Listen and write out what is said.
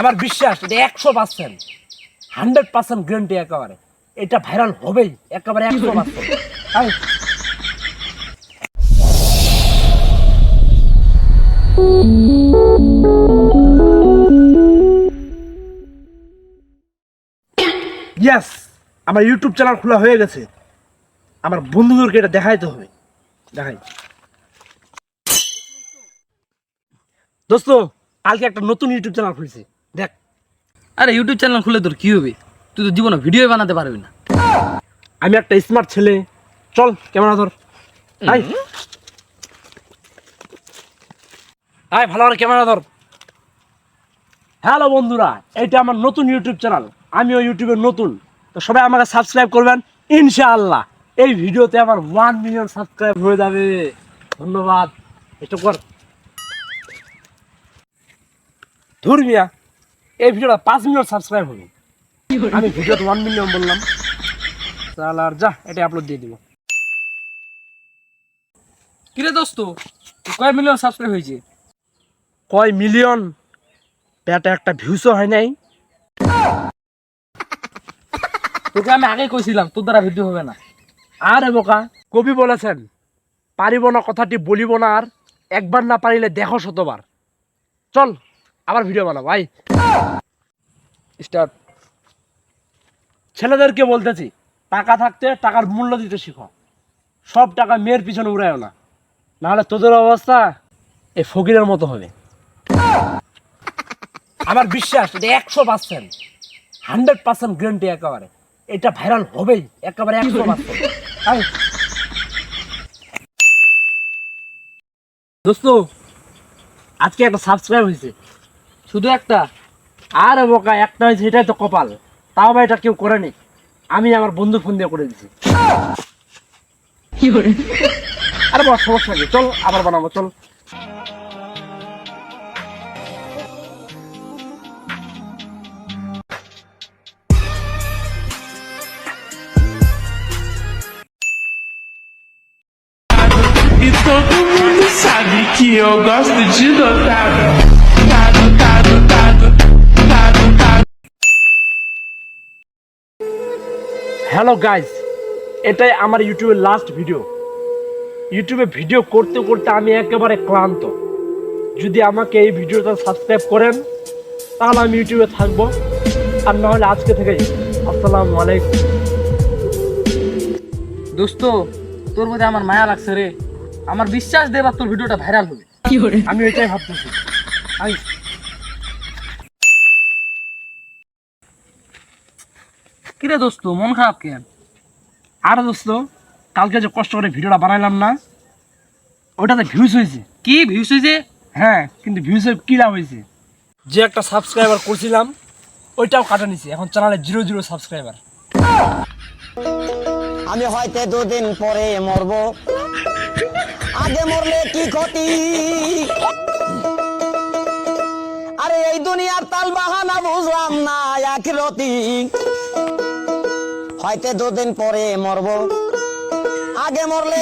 আমার বিশ্বাস এটা একশো পার্সেন্ট হান্ড্রেড পার্সেন্ট গ্যারান্টি একেবারে। এটা ভাইরাল হবেই একেবারে একশো পার্সেন্ট ইয়াস আমার ইউটিউব চ্যানেল খোলা হয়ে গেছে। আমার বন্ধুদেরকে এটা দেখাইতে হবে। দেখাই। দোস্ত কালকে একটা নতুন ইউটিউব চ্যানেল খুলছে। দেখ। আরে ইউটিউব চ্যানেল খুলে তোর কি হবে? তুই তো জীবনে ভিডিও বানাতে পারবি না। আমি একটা স্মার্ট ছেলে। চল ক্যামেরা ধর। আয়। আয় ভালো করে ক্যামেরা ধর। হ্যালো বন্ধুরা এটা আমার নতুন ইউটিউব চ্যানেল আমিও ইউটিউবে নতুন। তো সবাই আমাকে সাবস্ক্রাইব করবেন ইনশাআল্লাহ। এই ভিডিওতে আমার ওয়ান মিলিয়ন সাবস্ক্রাইব হয়ে যাবে। ধন্যবাদ। এটা কর। ধুর মিয়া। এই ভিডিওটা পাঁচ মিলিয়ন সাবস্ক্রাইব হবে আমি ভিডিওতে ওয়ান মিলিয়ন বললাম। তাহলে আর যা এটা আপলোড দিয়ে দিব। কিরে দোস্ত কয় মিলিয়ন সাবস্ক্রাইব হয়েছে? কয় মিলিয়ন এটা একটা ভিউসও হয় নাই। তোকে আমি আগে কইছিলাম তোর দ্বারা ভিডিও হবে না। আরে বোকা কবি বলেছেন পারিব না কথাটি বলিব না আর একবার না পারিলে দেখো শতবার। চল আবার ভিডিও বানাবো ভাই। স্টার্ট ছেলেদেরকে বলতেছি, টাকা থাকতে টাকার মূল্য দিতে শিখো। সব টাকা মেয়ের পিছনে উড়ায়ও না। নাহলে তোদের অবস্থা এই ফকিরের মতো হবে। আমার বিশ্বাস, এটা একশো পার্সেন্ট হান্ড্রেড পার্সেন্ট গ্যারান্টি একেবারে। এটা ভাইরাল হবেই, একেবারে একশো পার্সেন্ট দোস্ত, আজকে একটা সাবস্ক্রাইব হয়েছে। শুধু একটা। আর বোকা একটা হয়েছে এটাই তো কপাল। তাও বা এটা কেউ করেনি। আমি আমার বন্ধু ফোন দিয়ে করে দিছি। আরে বড় সমস্যা কি? চল আবার বানাবো চল। E todo mundo sabe que eu gosto de dotado. Hello guys এটাই আমার ইউটিউবের লাস্ট ভিডিও ইউটিউবে ভিডিও করতে করতে আমি একেবারে ক্লান্ত। যদি আমাকে এই ভিডিওটা সাবস্ক্রাইব করেন তাহলে আমি ইউটিউবে থাকব। আর নাহলে আজকে থেকেই আসসালামু আলাইকুম। দোস্ত তোর মধ্যে আমার মায়া লাগছে রে। আমার বিশ্বাস দেবার তোর ভিডিওটা ভাইরাল হবে। আমি এটাই ভাবতেছি। আমি কিরে দোস্ত মন খারাপ কেন? আর দোস্ত কালকে যে কষ্ট করে ভিডিওটা বানাইলাম না ওটাতে ভিউজ হয়েছে। কি ভিউস হয়েছে? হ্যাঁ কিন্তু ভিউজের কী লাভ হয়েছে? যে একটা সাবস্ক্রাইবার করছিলাম ওইটাও কাটা নিছি। এখন চ্যানেলে জিরো জিরো সাবস্ক্রাইবার আমি হয়তো দুদিন পরে মরব। আগে মরলে কি ক্ষতি? আরে এই দুনিয়ার তাল বাহানা বুঝলাম না আখিরতি হয়তো দুদিন পরে মরবো। আগে মরলে